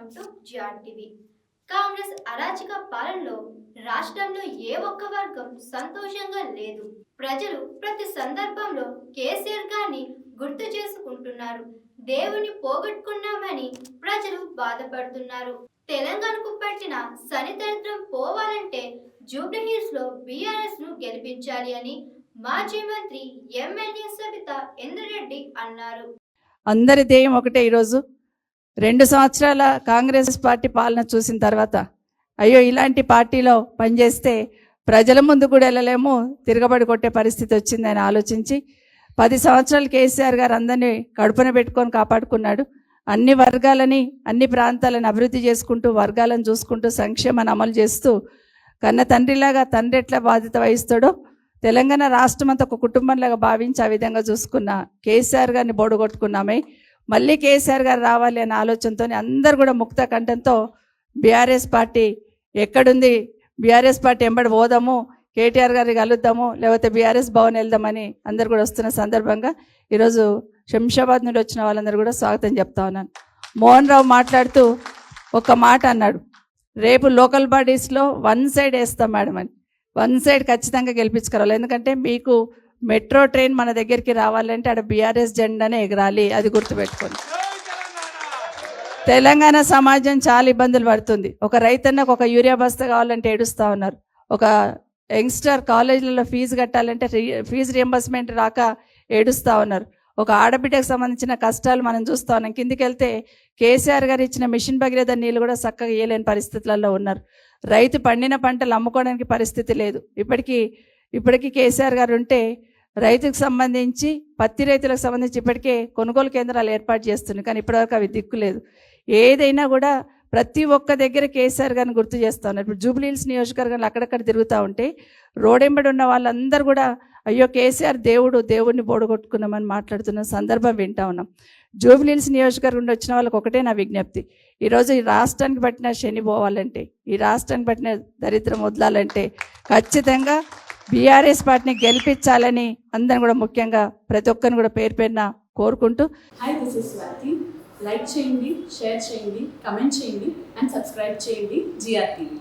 Welcome to GR TV Congress అరాచక పాలనలో రాష్ట్రంలో ఏ ఒక్క వర్గం సంతోషంగా లేదు. ప్రజలు ప్రతి సందర్భంలో కేసీఆర్ గారిని గుర్తు చేసుకుంటున్నారు. దేవుని పోగొట్టుకున్నామని ప్రజలు బాధపడుతున్నారు. తెలంగాణకు పట్టిన శనిదరిద్రం పోవాలంటే జూబ్లీహిల్స్లో బీఆర్ఎస్ను గెలిపించాలి అని మాజీ మంత్రి ఎమ్మెల్యే సబిత ఇంద్రరెడ్డి అన్నారు. అందరి ధ్యేయం ఒకటే ఈరోజు. రెండు సంవత్సరాల కాంగ్రెస్ పార్టీ పాలన చూసిన తర్వాత అయ్యో ఇలాంటి పార్టీలో పనిచేస్తే ప్రజల ముందు కూడా వెళ్ళలేము తిరగబడి కొట్టే పరిస్థితి వచ్చిందని ఆలోచించి పది సంవత్సరాలు కేసీఆర్ గారు అందరినీ కడుపున పెట్టుకొని కాపాడుకున్నాడు. అన్ని వర్గాలని అన్ని ప్రాంతాలను అభివృద్ధి చేసుకుంటూ వర్గాలను చూసుకుంటూ సంక్షేమాన్ని అమలు చేస్తూ కన్న తండ్రిలాగా తండ్రి ఎట్లా బాధ్యత వహిస్తాడో తెలంగాణ రాష్ట్రం అంతా ఒక కుటుంబంలాగా భావించి ఆ విధంగా చూసుకున్న కేసీఆర్ గారిని బోడగొట్టుకున్నామే. మళ్ళీ కేసీఆర్ గారు రావాలి అనే ఆలోచనతో అందరు కూడా ముక్త కంఠంతో బీఆర్ఎస్ పార్టీ ఎక్కడుంది? బీఆర్ఎస్ పార్టీ ఎంబడి పోదాము కేటీఆర్ గారిని కలుద్దాము లేకపోతే బీఆర్ఎస్ భవన్ వెళ్దామని అందరు కూడా వస్తున్న సందర్భంగా ఈరోజు శంషాబాద్ నుండి వచ్చిన వాళ్ళందరూ కూడా స్వాగతం చెప్తా ఉన్నాను. మోహన్ రావు మాట్లాడుతూ ఒక మాట అన్నాడు. రేపు లోకల్ బాడీస్లో వన్ సైడ్ వేస్తాం మేడం అని. వన్ సైడ్ ఖచ్చితంగా గెలిపించుకోవాలి. ఎందుకంటే మీకు మెట్రో ట్రైన్ మన దగ్గరికి రావాలంటే అక్కడ బీఆర్ఎస్ జెండానే ఎగరాలి అది గుర్తుపెట్టుకోండి. తెలంగాణ సమాజం చాలా ఇబ్బందులు పడుతుంది. ఒక రైతన్నకు ఒక యూరియా బస్తా కావాలంటే ఏడుస్తూ ఉన్నారు. ఒక యంగ్స్టర్ కాలేజీలలో ఫీజు కట్టాలంటే ఫీజు రియంబర్స్మెంట్ రాక ఏడుస్తూ ఉన్నారు. ఒక ఆడబిడ్డకు సంబంధించిన కష్టాలు మనం చూస్తూ ఉన్నాం. కిందికి వెళ్తే కేసీఆర్ గారు ఇచ్చిన మిషన్ భగీరథ నీళ్ళు కూడా చక్కగా ఇయ్యలేని పరిస్థితులలో ఉన్నారు. రైతు పండిన పంటలు అమ్ముకోవడానికి పరిస్థితి లేదు. ఇప్పటికీ ఇప్పటికీ కేసీఆర్ గారు ఉంటే రైతుకు సంబంధించి పత్తి రైతులకు సంబంధించి ఇప్పటికే కొనుగోలు కేంద్రాలు ఏర్పాటు చేస్తున్నాయి. కానీ ఇప్పటివరకు అవి దిక్కు లేదు. ఏదైనా కూడా ప్రతి ఒక్క దగ్గర కేసీఆర్ గారిని గుర్తు చేస్తూ ఉన్నారు. ఇప్పుడు జూబ్లీహిల్స్ నియోజకవర్గంలో అక్కడక్కడ తిరుగుతూ ఉంటే రోడెంబడి ఉన్న వాళ్ళందరూ కూడా అయ్యో కేసీఆర్ దేవుడు దేవుడిని బోడగొట్టుకున్నామని మాట్లాడుతున్న సందర్భం వింటా ఉన్నాం. జూబ్లీహిల్స్ నియోజకవర్గంలో నుండి వచ్చిన వాళ్ళకి ఒకటే నా విజ్ఞప్తి. ఈరోజు ఈ రాష్ట్రానికి పట్టిన శని పోవాలంటే ఈ రాష్ట్రానికి పట్టిన దరిద్రం వదలాలంటే ఖచ్చితంగా బీఆర్ఎస్ పార్టీని గెలిపించాలని అందరం కూడా ముఖ్యంగా ప్రతి ఒక్కరిని కూడా పేరు పేరున కోరుకుంటూ hi this is Swathi like చేయండి షేర్ చేయండి కమెంట్ చేయండి అండ్ సబ్స్క్రైబ్ చేయండి జిఆర్టీవీ